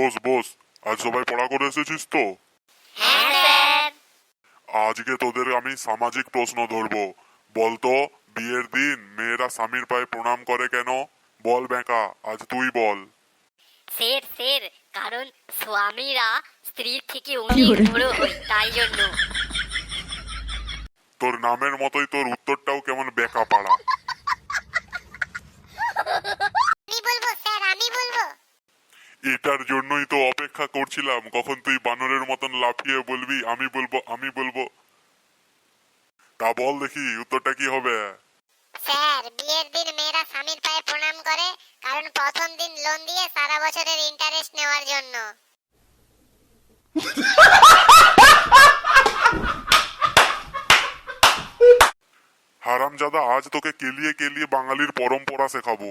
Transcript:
বস বস আজ সবাই পড়া করে এসেছিস তো? হ্যাঁ আজকে তোদের আমি সামাজিক প্রশ্ন ধরবো। বলতো বিয়ের দিন মেয়েরা স্বামীর পায়ে প্রণাম করে কেন? বল বেঁকা আজ তুই বল। স্যার স্যার কারণ স্বামীরা স্ত্রীর থেকে অনেক বড় হয় তাই জন্য। তোর নামের মতোই তোর উত্তরটাও কেমন বেকা পাড়া আমি বলব স্যার আমি বলব এটার জন্যই তো অপেক্ষা করছিলাম। কখন তুই বানরের মতন লাফিয়ে বলবি আমি বলব আমি বলব। তা বল দেখি উত্তরটা কি হবে? স্যার বিয়ের দিন মেয়েরা স্বামীর পায়ে প্রণাম করে কারণ প্রথম দিন লোন দিয়ে সারা বছরের ইন্টারেস্ট নেওয়ার জন্য। হারামজাদা আজ তোকে কেলিয়ে কেলিয়ে বাঙালির পরম্পরা শেখাবো।